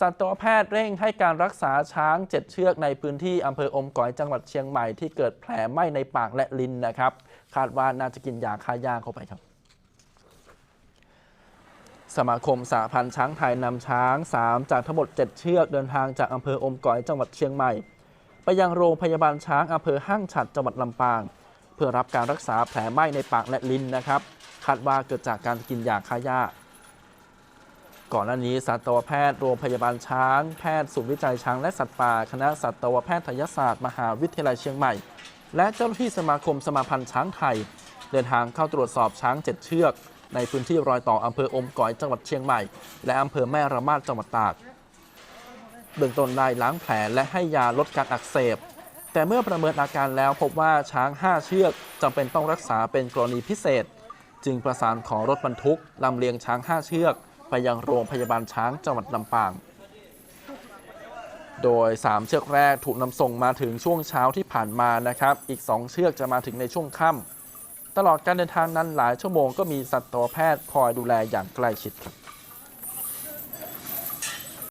สัตวแพทย์เร่งให้การรักษาช้าง 7 เชือกในพื้นที่อำเภออมก๋อยจังหวัดเชียงใหม่ที่เกิดแผลไหม้ในปากและลิ้นนะครับ คาดว่าน่าจะกินยาฆ่าหญ้าเข้าไปครับ สมาคมสาพันธ์ช้างไทยนำช้าง 3 จากทั้งหมด 7 เชือกเดินทางจากอำเภออมก๋อยจังหวัดเชียงใหม่ ไปยังโรงพยาบาลช้างอำเภอห้างฉัดจังหวัดลำปาง เพื่อรับการรักษาแผลไหม้ในปากและลิ้นนะครับคาดว่าเกิดจากการกินยาฆ่าหญ้า ก่อนหน้านี้สัตวแพทย์โรงพยาบาลช้าง แพทย์ศูนย์วิจัยช้างและสัตว์ป่าคณะสัตวแพทยศาสตร์มหาวิทยาลัยเชียงใหม่ และเจ้าหน้าที่สมาคมสมาพันธ์ช้างไทย เดินทางเข้าตรวจสอบช้าง7เชือก ในพื้นที่รอยต่ออำเภออมก๋อยจังหวัดเชียงใหม่ และอำเภอแม่ระมาดจังหวัดตากเบื้องต้นได้ล้างแผลและให้ยาลดการอักเสบ แต่เมื่อประเมินอาการแล้วพบว่าช้าง 5 เชือกจำเป็นต้องรักษาเป็นกรณีพิเศษ จึงประสานขอรถบรรทุกลำเลียงช้าง 5 เชือก ไปยังโรงพยาบาลช้างจังหวัดลำปาง โดย 3 เชือกแรกถูกนำส่งมาถึงช่วงเช้าที่ผ่านมานะครับ อีก 2 เชือกจะมาถึงในช่วงค่ำตลอดการเดินทางนั้นหลายชั่วโมงก็มีสัตวแพทย์คอยดูแลอย่างใกล้ชิดครับ